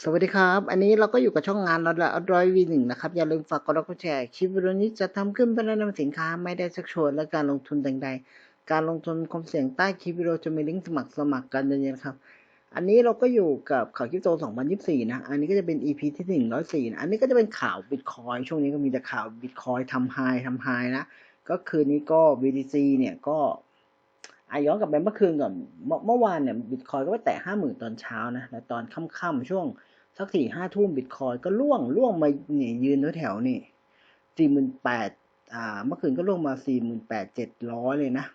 สวัสดีครับ อันนี้เราก็อยู่กับช่องงานเราละร้อยวีหนึ่งนะครับ อย่าลืมฝากกดไลค์กดแชร์ คลิปวิดีโอนี้จะทำขึ้นเพื่อแนะนำสินค้าไม่ได้ชักชวนและการลงทุนใดๆ การลงทุนความเสี่ยงใต้คลิปวิดีโอจะมีลิงก์สมัครสมัครกันเย็นๆครับ อันนี้เราก็อยู่กับข่าวคริปโต 2024 นะ อันนี้ก็จะเป็น EP ที่ 104นะอันนี้ก็จะเป็นข่าวบิตคอยช่วงนี้ก็มีแต่ข่าวบิตคอยทำไฮทำไฮนะ ก็คืนนี้ก็ BTC เนี่ยก็ อาย้อนกลับไปเมื่อคืนก่อนเมื่อเมื่อวานเนี่ยบิตคอยก็ไปแตะห้าหมื่นตอนเช้านะ แล้วตอนค่ำๆช่วงสักสี่ห้าทุ่มบิตคอยก็ล่วงล่วงมาเนี่ยยืนแถวๆนี่สี่หมื่นแปดอ่า เมื่อคืนก็ล่วงมาสี่หมื่นแปดเจ็ดร้อยเลยนะ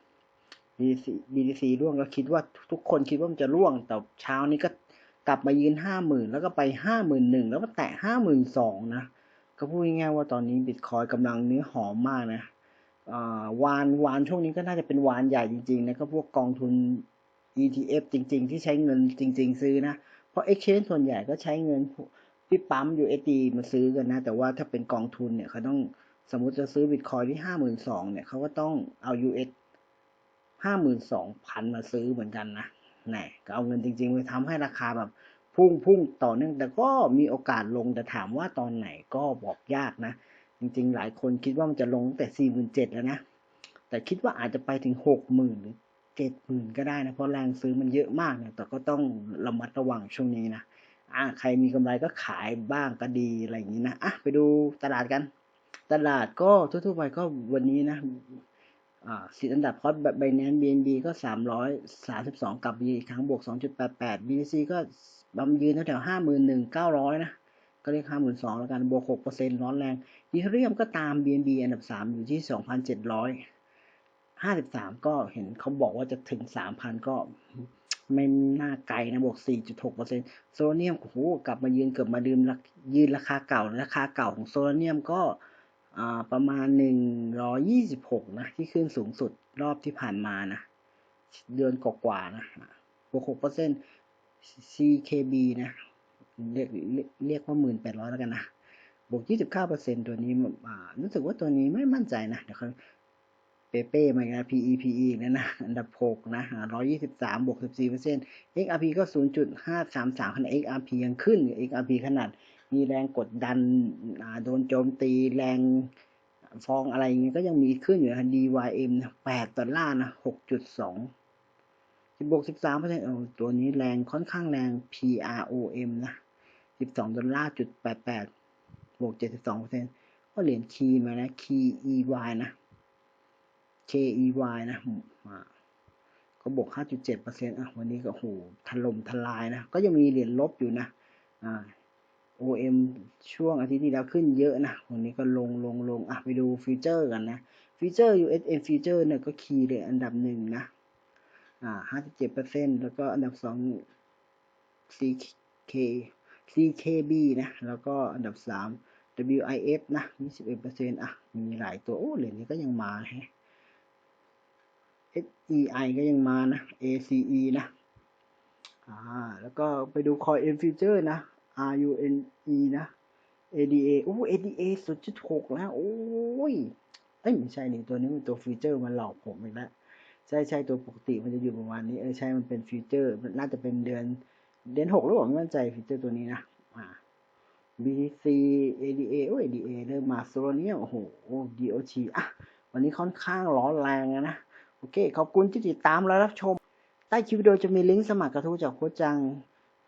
BTC BTC ร่วงก็คิดว่าทุกคนคิดว่ามันจะร่วง แต่เช้านี้ก็กลับมายืนห้าหมื่นแล้วก็ไปห้าหมื่นหนึ่งแล้วมาแตะห้าหมื่นสองนะ ก็พูดง่ายๆว่าตอนนี้บิตคอยกำลังเนื้อหอมมากนะ วานวานช่วงนี้ก็น่าจะเป็นวานใหญ่จริงๆนะก็พวกกองทุน ETF จริง ๆ ที่ใช้เงินจริง ๆ ซื้อนะ เพราะ exchange ส่วนใหญ่ก็ใช้เงินที่ปั๊ม USD มาซื้อกันนะ แต่ว่าถ้าเป็นกองทุนเนี่ยเขาต้องสมมติจะซื้อบิตคอยที่ห้าหมื่นสองเนี่ยเขาก็ต้องเอา US ห้าหมื่นสองพันมาซื้อเหมือนกันนะแน่ก็เอาเงินจริงๆไปทำให้ราคาแบบพุ่งพุ่งต่อเนื่องแต่ก็มีโอกาสลงแต่ถามว่าตอนไหนก็บอกยากนะ จริงๆ หลายคนคิดว่ามันจะลงแต่สี่หมื่นเจ็ดแล้วนะ แต่คิดว่าอาจจะไปถึงหกหมื่นหรือเจ็ดหมื่นก็ได้นะ เพราะแรงซื้อมันเยอะมากเนี่ยแต่ก็ต้องระมัดระวังช่วงนี้นะอะใครมีกำไรก็ขายบ้างก็ดีอะไรอย่างนี้นะอะไปดูตลาดกัน ตลาดก็ทั่วๆไปก็วันนี้นะอ่าสิอันดับคอสแบบไบแนนบีเอ็นบีก็สามร้อยสามสิบสองกับบีครั้งบวกสองจุดแปดแปดบีซีก็บำยืนแถวๆห้าหมื่นหนึ่งเก้าร้อยนะ ก็เรียกห้าหมื่นสองแล้วกัน บวกหกเปอร์เซ็นต์ร้อนแรง อีเทเรียมก็ตาม BNB อันดับสามอยู่ที่สองพันเจ็ดร้อยห้าสิบสามก็เห็นเขาบอกว่าจะถึงสามพันก็ไม่น่าไกลนะบวกสี่จุดหกเปอร์เซ็นต์โซลเนียมโอ้โหกลับมายืนเกือบมาดื่มยืนราคาเก่า ราคาเก่าของโซลเนียมก็ประมาณหนึ่งร้อยี่สิบหกนะ ที่ขึ้นสูงสุดรอบที่ผ่านมานะ เดือนกว่าๆนะบวกหกเปอร์เซ็นต์ CKB นะ เรียกเรียกว่าหมื่นแปดร้อยแล้วกันนะ บวกยี่สิบเก้าเปอร์เซ็นตัวนี้อ่รู้สึกว่าตัวนี้ไม่มั่นใจนะเดี๋ยวเขาเปเป้มาอีกนะ PE PE อีกแล้วนะ อันดับหกนะร้อยยี่สิบสามบวกสิบสี่เปอร์เซ็นต์ XRP ก็ศูนย์จุดห้าสามสามขนาด XRP ยังขึ้น XRP ขนาดมีแรงกดดันโดนโจมตีแรงฟองอะไรอย่างเงี้ยก็ยังมีขึ้นอยู่นะ DYM นะแปดดอลลาร์นะหกจุดสองสิบบวกสิบสามเปอร์เซ็นต์ตัวนี้แรงค่อนข้างแรง PROM นะ สิบสองดอลลาร์จุดแปดแปดบวกเจ็ดสิบสองเปอร์เซ็นต์ก็เหรียญคีมานะ KEY นะ KEY นะอ่าก็บวกห้าจุดเจ็ดเปอร์เซ็นต์อะวันนี้ก็โหถล่มทลายนะ ก็ยังมีเหรียญลบอยู่นะอ่า OM ช่วงอาทิตย์ที่แล้วขึ้นเยอะนะ วันนี้ก็ลงลงลงอะไปดูฟิวเจอร์กันนะฟิวเจอร์ USM ฟิวเจอร์เนี่ยก็คีย์เลยอันดับหนึ่งนะอ่าห้าสิบเจ็ดเปอร์เซ็นแล้วก็อันดับสอง CK CKB นะ แล้วก็อันดับสาม WIF นะยี่สิบเอ็ดเปอร์เซ็นอะ มีหลายตัว โอ้เหรียญนี้ก็ยังมาฮะ SEI ก็ยังมานะ ACE นะ อ่า แล้วก็ไปดู Coin M Future นะ RUNE นะ ADA โอ้ ADA สุดจุดหกแล้ว โอ้ย เอ้ยไม่ใช่นี่ตัวนี้มันตัวฟีเจอร์มันหลอกผมอีกแล้ว ใช่ใช่ตัวปกติมันจะอยู่ประมาณนี้ เออใช่มันเป็นฟีเจอร์ มันน่าจะเป็นเดือน เดือนหกหรือเปล่าไม่มั่นใจฟีเจอร์ตัวนี้นะอ่า BTC ADA โอ้ ADA เริ่มมาโซโลเนียโอ้โห DOT อะ วันนี้ค่อนข้างร้อนแรงนะ โอเค ขอบคุณที่ติดตามและรับชม ใต้คลิปวิดีโอจะมีลิงก์สมัครกระทู้จากโคชจัง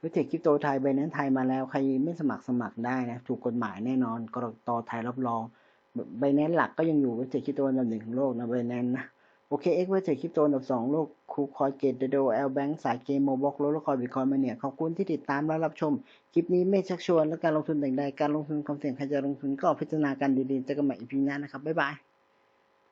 วิเทคคริปโตไทยใบนั้นไทยมาแล้ว ใครไม่สมัครสมัครได้นะ ถูกกฎหมายแน่นอนกรกตไทยรับรองใบแนนหลักก็ยังอยู่วิเทคคริปโตอันดับหนึ่งของโลกนะใบแนนนะ โอเคเอ็กเวท์เทคคริปโตอันดับสองโลกคูคอยเกตเดโดแอลแบงก์สายเกมโมบอกโลลคอยบิตคอยมาเนี่ยขอบคุณที่ติดตามและรับชม คลิปนี้ไม่ชักชวนและการลงทุนแต่งใดการลงทุนความเสี่ยงใครจะลงทุนก็พิจารณากันดีๆเจอกันใหม่อีพีหน้านะครับ บ๊ายบาย